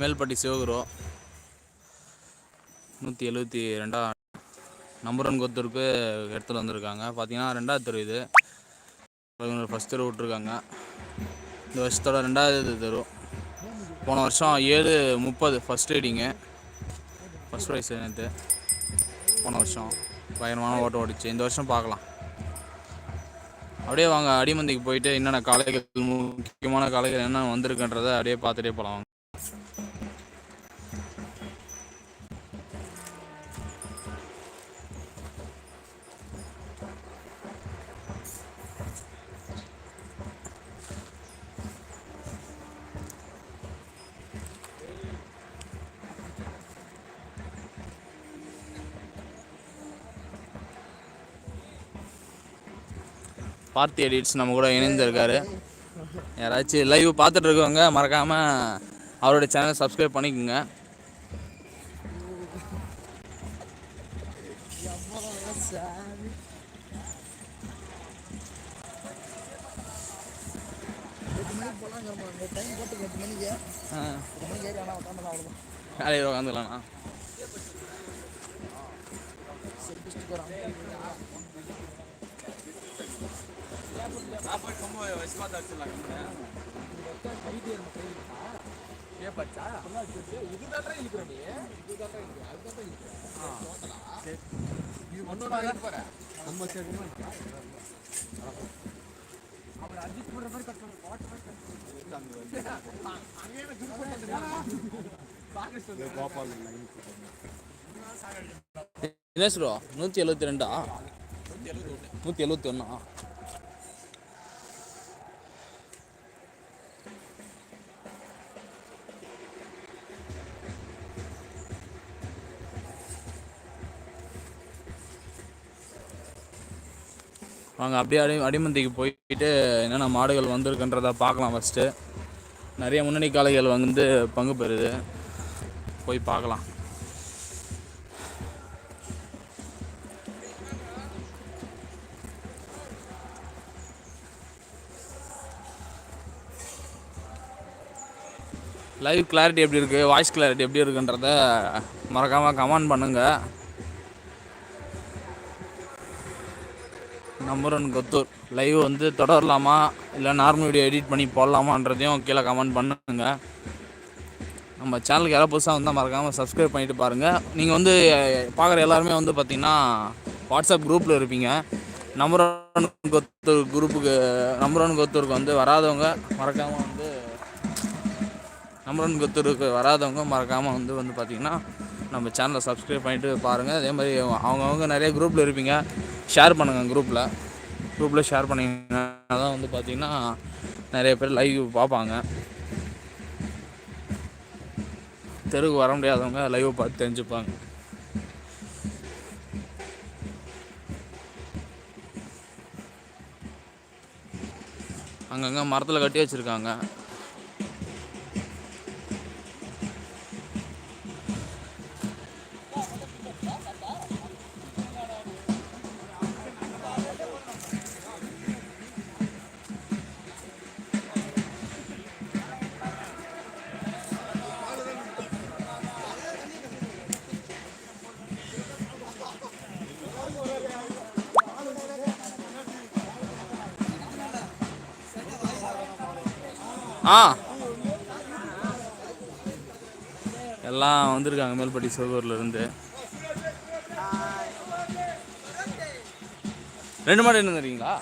மேல்பட்டி சிவகுரு. நூற்றி எழுபத்தி ரெண்டா நம்பரன் கொத்தூருக்கு எடுத்துகிட்டு வந்திருக்காங்க. பார்த்தீங்கன்னா ரெண்டாவது தெரு இது. ஃபஸ்ட் தெரு விட்ருக்காங்க இந்த வருஷத்தோட ரெண்டாவது தெரு. போன வருஷம் ஏழு முப்பது ஃபஸ்ட் ரீடிங்கு ஃபஸ்ட் ப்ரைஸ் நேற்று போன வருஷம். பயங்கரமான ஓட்டம் ஓடிச்சு. இந்த வருஷம் பார்க்கலாம் அப்படியே வாங்க. அடிமந்திக்கு போயிட்டு என்னென்ன காளைகள் முக்கியமான காளைகள் என்ன வந்திருக்குன்றதை அப்படியே பார்த்துட்டே போகலாம் பார்த்தி எடிட்ஸ் நம்ம கூட இணைந்திருக்காரு. யாராச்சும் லைவ் பார்த்துட்டு இருக்கவங்க மறக்காமல் அவருடைய சேனலை சப்ஸ்கிரைப் பண்ணிக்கோங்க. காலையில் உட்காந்துக்கலாம்ண்ணா என்ன சொல்லுவா நூற்றி எழுபத்தி ரெண்டா? நூற்றி எழுபத்தி ஒன்றா வாங்க அப்படியே அடி அடிமந்திக்கு போயிட்டு என்னென்ன மாடுகள் வந்திருக்குன்றதை பார்க்கலாம் ஃபஸ்ட்டு நிறைய முன்னணி காளைகள் வந்து பங்கு பெறுது. போய் பார்க்கலாம். லைவ் கிளாரிட்டி எப்படி இருக்குது வாய்ஸ் கிளாரிட்டி எப்படி இருக்குன்றத மறக்காமல் கமெண்ட் பண்ணுங்கள் நம்பர் ஒன் கொத்தூர். லைவ் வந்து தொடரலாமா? இல்லை நார்மல் வீடியோ எடிட் பண்ணி போடலாமான்றதையும் கீழே கமெண்ட் பண்ணுங்க. நம்ம சேனலுக்கு யாராவது புதுசாக வந்தால் மறக்காமல் சப்ஸ்கிரைப் பண்ணிட்டு பாருங்கள் நீங்கள் வந்து பார்க்குற எல்லாருமே வந்து பார்த்தீங்கன்னா வாட்ஸ்அப் குரூப்பில் இருப்பீங்க. நம்பர் ஒன் கொத்தூர் குரூப்புக்கு நம்பர் ஒன் கொத்தூருக்கு வந்து வராதவங்க மறக்காமல் வந்து நம்பர் ஒன் கொத்தூருக்கு வராதவங்க மறக்காமல் வந்து வந்து பார்த்திங்கன்னா நம்ம சேனலை சப்ஸ்கிரைப் பண்ணிவிட்டு பாருங்கள் அதே மாதிரி அவங்கவுங்க நிறைய குரூப்பில் இருப்பீங்க. ஷேர் பண்ணுங்கள் குரூப்பில் குரூப்பில் ஷேர் பண்ணிங்கன்னா தான் வந்து பார்த்திங்கன்னா நிறைய பேர் லைவ் பார்ப்பாங்க. தெருக்கு வர முடியாதவங்க லைவ் பார்த்து தெரிஞ்சுப்பாங்க. அங்கங்கே மரத்தில் கட்டி வச்சுருக்காங்க. எல்லாம் வந்திருக்காங்க மேல்பட்டி சிவகூர்லேருந்து ரெண்டு மாடு என்ன தரீங்களா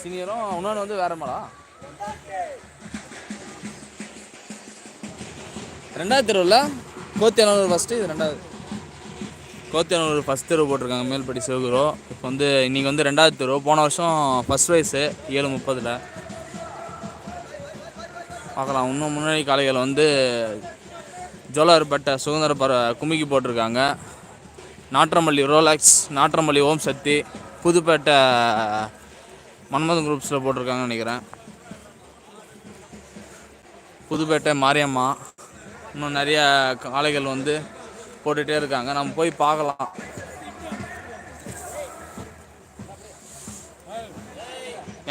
சீனியரும் இன்னொன்று வந்து வேற மாடா? ரெண்டாவது தெருவில் கோத்தியானூர் ஃபஸ்ட்டு இது ரெண்டாவது. கோத்தியானூர் ஃபஸ்ட் தெருவு போட்டிருக்காங்க மேல்பட்டி சிவகுரு இப்போ வந்து இன்றைக்கி வந்து ரெண்டாவது தெருவு. போன வருஷம் ஃபஸ்ட் வயசு ஏழு முப்பதில். பார்க்கலாம். இன்னும் முன்னாடி காலைகள் வந்து ஜோலார்பேட்டை சுதந்திர பர குமிக்கி போட்டிருக்காங்க. நாற்றமல்லி ரோலாக்ஸ் நாற்றமல்லி ஓம் சக்தி புதுப்பேட்டை மன்மதன் குரூப்ஸில் போட்டிருக்காங்கன்னு நினைக்கிறேன். புதுப்பேட்டை மாரியம்மா இன்னும் நிறைய காளைகள் வந்து போட்டுகிட்டே இருக்காங்க. நம்ம போய் பார்க்கலாம்.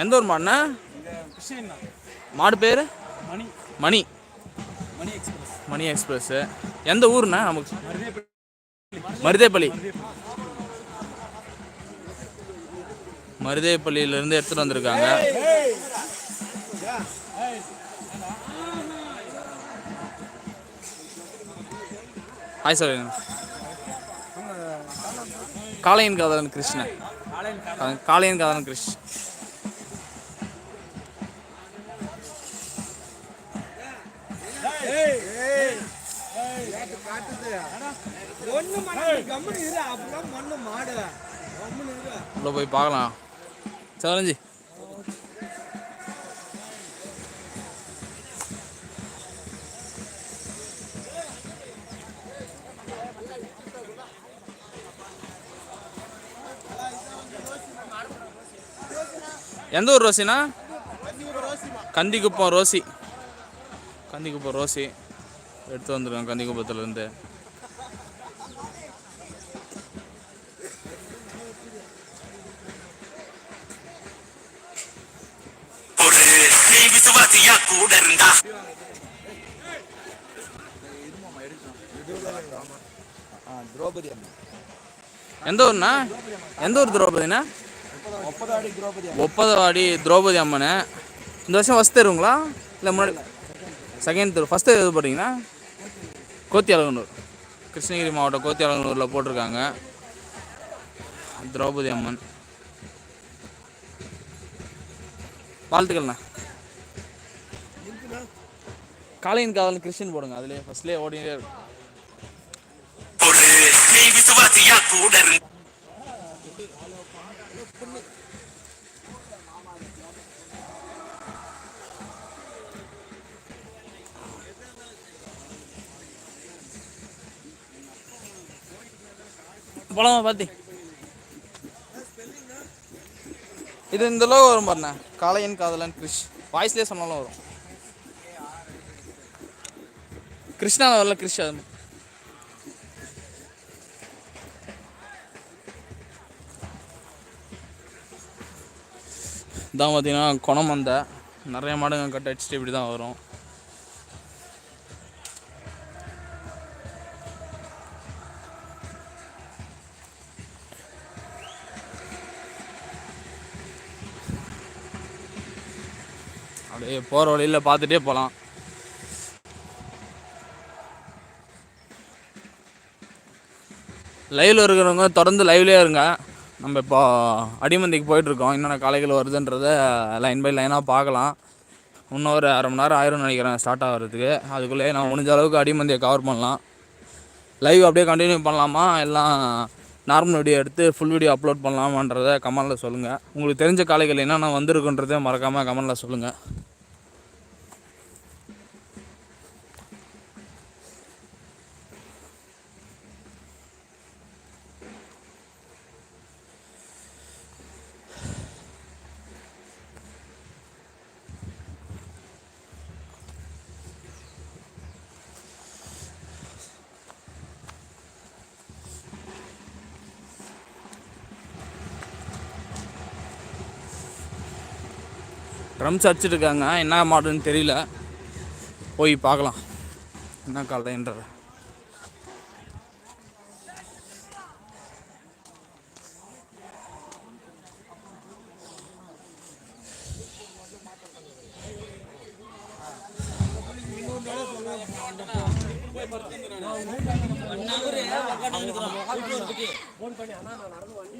எந்த ஊர் மாடுண்ணா மாடு பேர்? மணி. மணி. மணி எக்ஸ்பிரஸ். மணி எக்ஸ்பிரஸ்ஸு எந்த ஊருண்ணா நமக்கு? மருதேப்பள்ளி. மருதேப்பள்ளியிலேருந்து எடுத்துகிட்டு வந்திருக்காங்க. ஹாய் சார் காளையன் காதலன் கிருஷ்ணன். காளையன் காதலன். கிருஷ் உள்ள போய் பார்க்கலாம். சரஞ்சி எந்த ஊர் ரோசினா கந்திக்குப்பம் ரோசி. கந்திக்குப்பம் ரோசி. எடுத்து நீ விசுவாசியா கூட இருந்தா. திரௌபதி அம்மா எந்த ஊர்ண்ணா? எந்த ஊர் திரௌபதிண்ணா? ஒப்பதாடி திரௌபதி ஒப்பதவாடி திரௌபதி அம்மன். இந்த வருஷம் ஃபஸ்ட் தெருவுங்களா? இல்லை முன்னாடி செகண்ட் தெரு ஃபஸ்ட் எது போட்டிங்கன்னா கோத்தியாலங்கனூர் கிருஷ்ணகிரி மாவட்டம் கோத்தியாலங்கனூரில் போட்டிருக்காங்க. திரௌபதி அம்மன். வாழ்த்துக்கள்ண்ணா. காளையின் காதல் கிறிஸ்டின் போடுங்க. அதுலேயே ஃபர்ஸ்ட்லேயே ஓடினே இருக்கும் ஒரு விசுவாசியா கூட போலாமா பார்த்து. இது இந்த லோகோ வரும் பாருண்ணா. காளையன் காதலன் கிறிஷ் வாய்ஸ்லேயே சொன்னாலும் வரும். கிருஷ்ணா வரல கிறிஷ் அது இதான் பார்த்தீங்கன்னா குணமந்தை நிறைய மாடுங்க கட்ட அடிச்சுட்டு இப்படி தான் வரும். போகிற வழியில் பார்த்துட்டே போகலாம் லைவில் இருக்கிறவங்க தொடர்ந்து லைவ்லேயே இருங்க. நம்ம இப்போ அடிமந்திக்கு போயிட்டுருக்கோம். என்னென்ன காளைகள் வருதுன்றத லைன் பை லைனாக பார்க்கலாம். இன்னும் ஒரு அரை மணி நேரம் ஆயிரம் நினைக்கிறேன் ஸ்டார்ட் ஆகிறதுக்கு. அதுக்குள்ளேயே நான் முடிஞ்ச அளவுக்கு அடிமந்தியை கவர் பண்ணலாம். லைவ் அப்படியே கண்டினியூ பண்ணலாமா? எல்லாம் நார்மல் வீடியோ எடுத்து ஃபுல் வீடியோ அப்லோட் பண்ணலாமான்றதை கமெண்டில் சொல்லுங்கள் உங்களுக்கு தெரிஞ்ச காளைகள் என்னென்ன வந்திருக்குன்றதே மறக்காமல் கமெண்டில் சொல்லுங்கள் ட்ரம்ஸ் அடிச்சிருக்காங்க என்ன மாடல்னு தெரியல. போய் பார்க்கலாம். என்ன கலைன்றத ஃபோன் பண்ணி அண்ணா நான் நடந்து வண்டி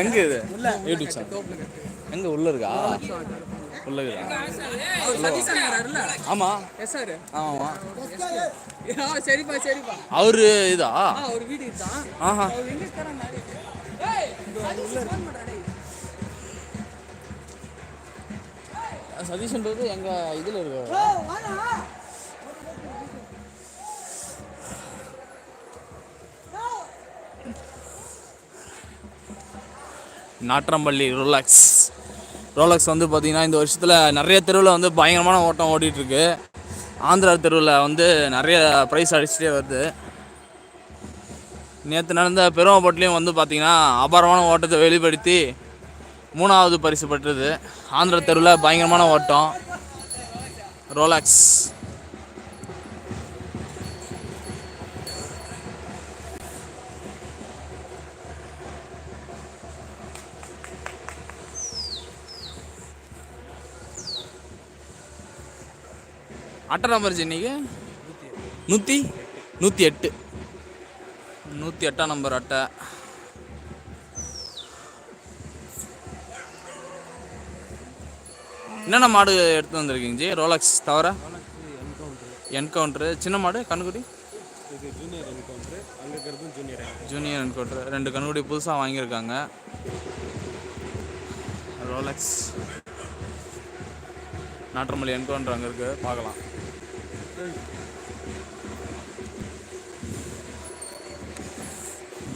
எங்க இது? யூடியூப் சேனல் எங்க உள்ள இருக்கா? உள்ள இருக்கா? ஆமா. சார். ஆமா. சரிப்பா சரிப்பா. அவரு இதா? ஒரு வீடு தான் ஆஹா. சதீஷ்ன்றது எங்க இதுல இருக்கு நாற்றம்பள்ளி ரோலக்ஸ் ரோலக்ஸ் வந்து பார்த்திங்கன்னா இந்த வருஷத்தில் நிறைய தெருவில் வந்து பயங்கரமான ஓட்டம் ஓடிட்டுருக்கு. ஆந்திரா தெருவில் வந்து நிறைய ப்ரைஸ் அடிச்சுட்டே வருது. நேற்று நடந்த பெருமாப்பட்டிலையும் வந்து பார்த்திங்கன்னா அபாரமான ஓட்டத்தை வெளிப்படுத்தி மூணாவது பரிசு பெற்றது. ஆந்திரா தெருவில் பயங்கரமான ஓட்டம். ரோலாக்ஸ் அட்டை நம்பர் இன்னைக்கு? நூற்றி நூற்றி எட்டு. நூற்றி எட்டாம் நம்பர் அட்டை. என்னென்ன மாடு எடுத்து வந்திருக்கீங்க ஜி? ரோலக்ஸ் தவிர? என்கவுண்ட்ரு சின்ன மாடு கண்ணுக்குடி ஜூனியர் என்கவுண்ட்ரு ரெண்டு கண்ணுக்குடி புதுசாக வாங்கியிருக்காங்க. ரோலக்ஸ். நாட்டமல்லி என்கவுண்ட்ரு அங்கே இருக்குது பார்க்கலாம்.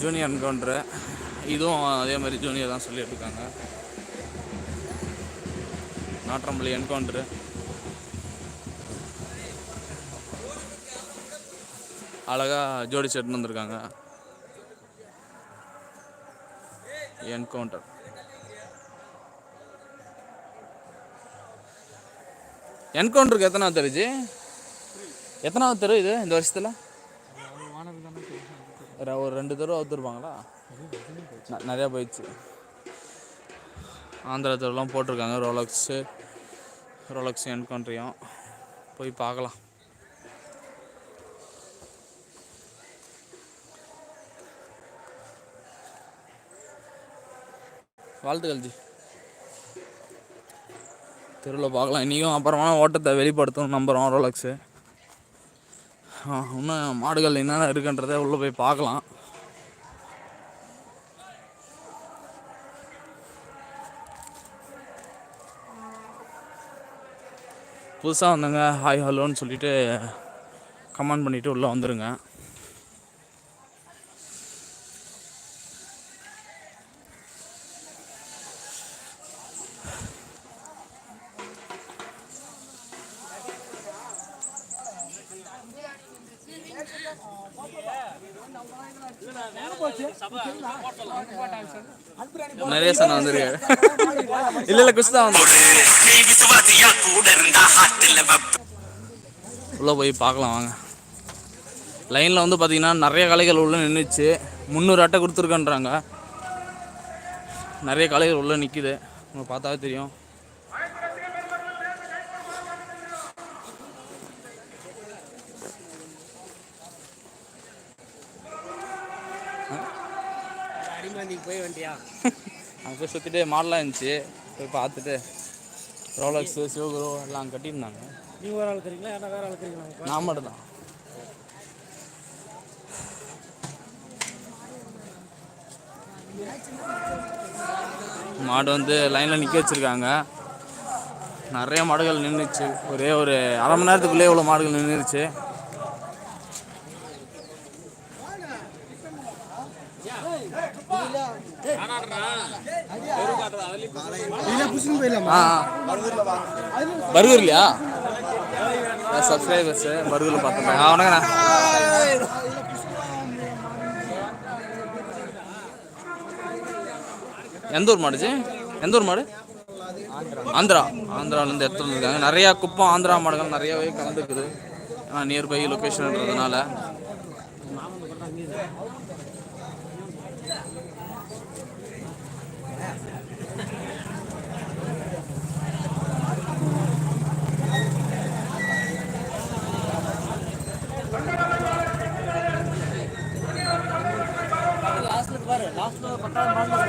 ஜூனியர் என்கவுண்டரு இதுவும் அதே மாதிரி ஜூனியர் தான் சொல்லிட்டு இருக்காங்க நாட்டம்பள்ளி என்கவுண்டரு அழகா ஜோடி செட்னு வந்திருக்காங்க. என்கவுண்டர் என்கவுண்டருக்கு எத்தனை தெரிஞ்சு எத்தனாவது தெரு இது இந்த வருஷத்தில்? ஒரு- ரெண்டு தெரு அவுத்துருப்பாங்களா நிறையா போயிடுச்சு. ஆந்திரா தெருலாம் போட்டிருக்காங்க ரோலக்ஸு ரோலக்ஸ் என்கவுண்ட்ரியும் போய் பார்க்கலாம். வாழ்த்துக்கள் ஜி. தெருவில் பார்க்கலாம். இன்றைக்கும் அப்புறமான ஓட்டத்தை வெளிப்படுத்தணும் நம்புகிறோம் ரோலக்ஸு இன்னும் மாடுகள் என்னென்ன இருக்குன்றதை உள்ளே போய் பார்க்கலாம். புதுசாக வந்தவங்க ஹாய் ஹலோன்னு சொல்லிட்டு கமெண்ட் பண்ணிவிட்டு உள்ளே வந்துடுங்க நிறைய சனம் வந்திருக்காரு இல்ல இல்ல குஸ்தா வந்து நீ உள்ளே போய் பார்க்கலாம் வாங்க. லைனில் வந்து பார்த்தீங்கன்னா நிறைய கலைகள் உள்ளே நின்றுச்சு முந்நூறு அட்டை கொடுத்துருக்கன்றாங்க. நிறைய கலைகள் உள்ளே நிற்கிது உங்களுக்கு பார்த்தாவே தெரியும். போய் வண்டியா? அங்கே போய் சுற்றிட்டு மாடலாக இருந்துச்சு. போய் பார்த்துட்டு ரோலக்ஸு சிவகுரு எல்லாம் கட்டியிருந்தாங்க. நீங்க வேற இருக்கிறீங்களா யாரா வேற ஆள் இருக்கிறீங்களா நான் மட்டும் தான் மாடு வந்து லைனில் நிற்க வச்சுருக்காங்க. நிறைய மாடுகள் நின்றுச்சு ஒரே ஒரு அரை மணி நேரத்துக்குள்ளே இவ்வளோ மாடுகள் நின்றுச்சு இல்ல புடிச்சுன்னு போயிடலாம்? ஆ பர்கர்லையா? சப்ஸ்கிரைபர்ஸு பர்கரில் பார்த்துருப்பேன் ஆ வணக்கண்ணா எந்த ஊர் மாடுச்சு எந்த ஊர் மாடு? ஆந்திரா. ஆந்திராவிலேருந்து எடுத்துட்டு வந்திருக்காங்க. நிறையா குப்பம் ஆந்திரா மாடுகள் நிறையவே கலந்துக்குது ஏன்னா நியர்பை 啊。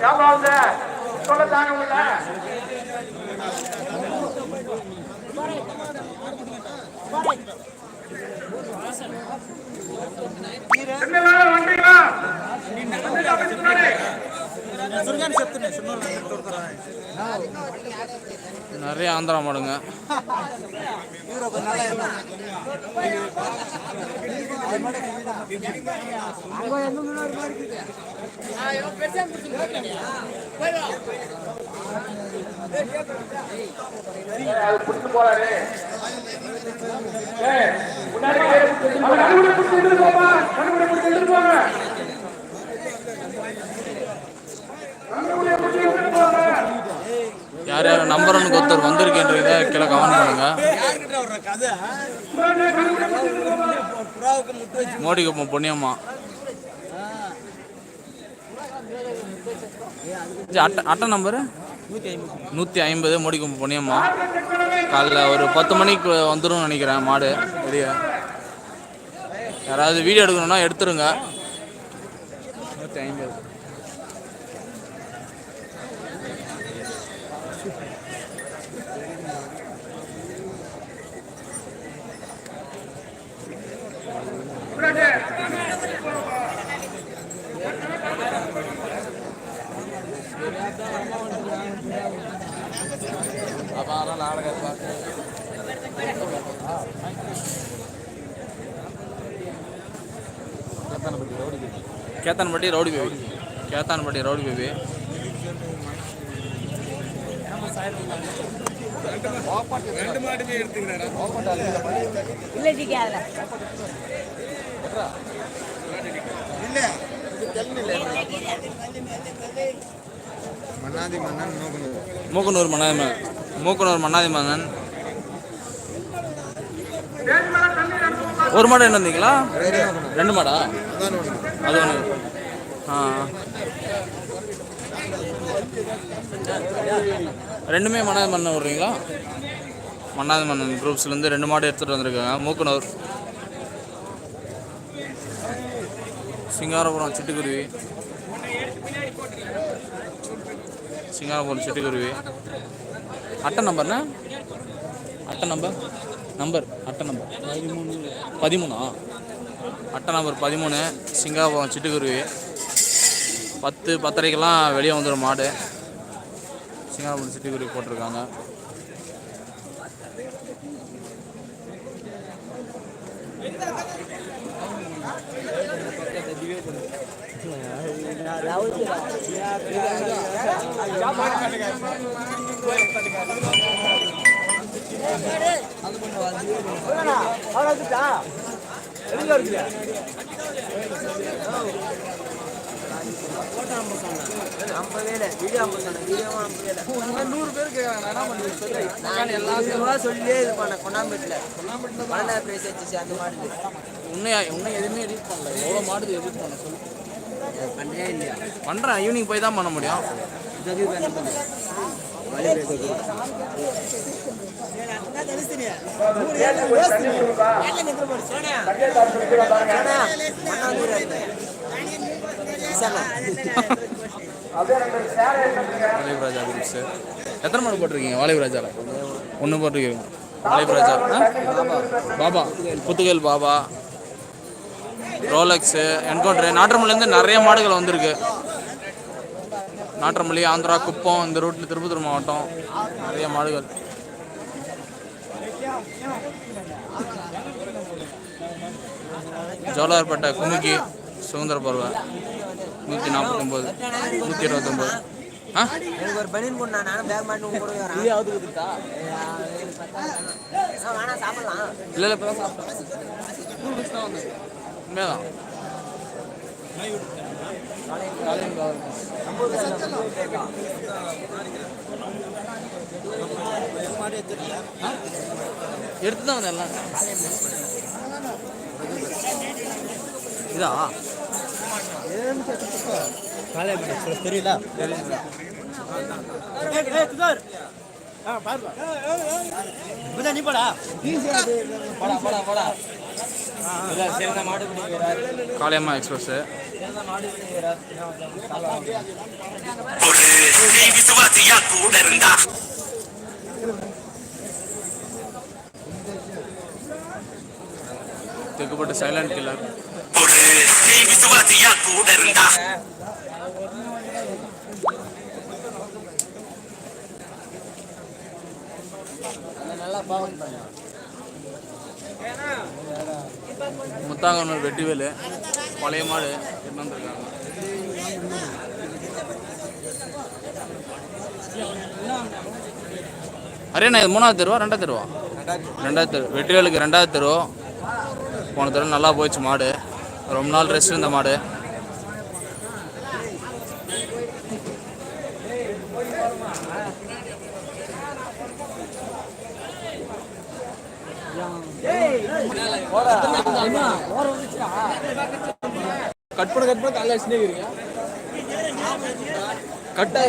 லொக்கேஷன்ன்றதுனால சொல்ல தாங்க முடியல என்ன வந்தீங்களா நிறைய ஆந்திரா மாடுங்க. முன்னாடி யார் யார் நம்பர் ஒருத்தர் வந்திருக்கேன்றத கீழே கமெண்ட் பண்ணுங்க. மோடிக்கு மோடி பொன்னியம்மா. ஜி, அட்டை அட்டை நம்பரு நூற்றி ஐம்பது. மோடி கும்பு பொன்னியம்மா. காலைல ஒரு பத்து மணிக்கு வந்துடும் நினைக்கிறேன் மாடு. வெளியே. யாராவது வீடியோ எடுக்கணும்னா எடுத்துருங்க. நூற்றி ஐம்பது. Kethanpatti rowdy baby. Kethanpatti rowdy baby. இல்லை ஜிக்காதுல மன்னாதி மன்னன் மூக்கனூர் மன்னாதி மூக்கனூர் மன்னாதி மன்னன். ஒரு மாடு என்ன வந்தீங்களா ரெண்டு மாடா? அது ஒன்று ஆ. ரெண்டுமே மன்னாதி மன்னன் விட்றீங்களா? மன்னாதி மன்னன் குரூப்ஸ்லேருந்து ரெண்டு மாடு எடுத்துகிட்டு வந்திருக்காங்க. மூக்கனூர். சிங்காரபுரம் சிட்டுக்குருவி. சிங்காரபுரம் சிட்டுக்குருவி. அட்டை நம்பர்ண்ணா? அட்டை நம்பர்? நம்பர் அட்டை நம்பர். பதிமூணா. அட்டை நம்பர் பதிமூணு. சிங்காபுரம் சிட்டுக்குருவி. பத்து பத்தரைக்கெல்லாம் வெளியே வந்துடும் மாடு. சிங்காபுரம் சிட்டுக்குருவி போட்டிருக்காங்க. சொல்லியே இது பண்ண கொண்டாம்பேட்டில் பன்னெண்டாயிரம் பிரைஸ் வச்சு அந்த மாடுக்கு உன்னையா உன்னை எதுவுமே எடிட் பண்ணல எவ்வளோ மாடு எடிட் பண்ண சொல்லு பண்ணுறே இல்லையா பண்ணுறேன் ஈவினிங் போய் தான் பண்ண முடியும். வாலிபராஜா குரூப் சார் எத்தனை மாடு போட்டிருக்கீங்க வாலிப ஒன்று போட்டிருக்கீங்க. வாலிபராஜா பாபா புத்துகல் பாபா ரோலக்ஸு என்கவுண்டரு நாட்டமல்லேருந்து நிறைய மாடுகள் வந்திருக்கு. நாட்டமல்லி ஆந்திரா குப்பம் இந்த ரூட்டில் திருப்பத்தூர் மாவட்டம் நிறைய மாடுகள். ஜோலார்பேட்டை குமுக்கி சுதந்திர பருவ நூற்றி நாற்பத்தொம்போது நூற்றி இருபத்தொம்போது. எனக்கு ஒரு பனியன் கொண்டா நானும் பேக் கூட வேணா சாப்பிடலாம் இல்லை இல்லை உண்மைதான். எடுத்து தான் எல்லாம் இதா தெரியல நீ போடா போடா போடா காளியம்மா எக்ஸ்பிரஸ் ஒரு நீ விசுவாசியா கூட இருந்தா தெற்குப்பட்டு சைலண்ட் கில்லர் ஒரு நீ விசுவாசியா கூட இருந்தா நல்லா பாவம் பண்ண முத்தாங்கனூர் வெட்டிவேலு பழைய மாடு எடுத்து வந்திருக்காங்க. அரேண்ணா இது மூணாவது தெருவா ரெண்டாவது தெருவா? ரெண்டாவது தெரு வெற்றிவேலுக்கு ரெண்டாவது தெரு. போன தெரு நல்லா போயிடுச்சு மாடு. ரொம்ப நாள் ரெஸ்ட் இருந்த மாடு. கட் பண்ண கட் பண்ண காலையில் கட்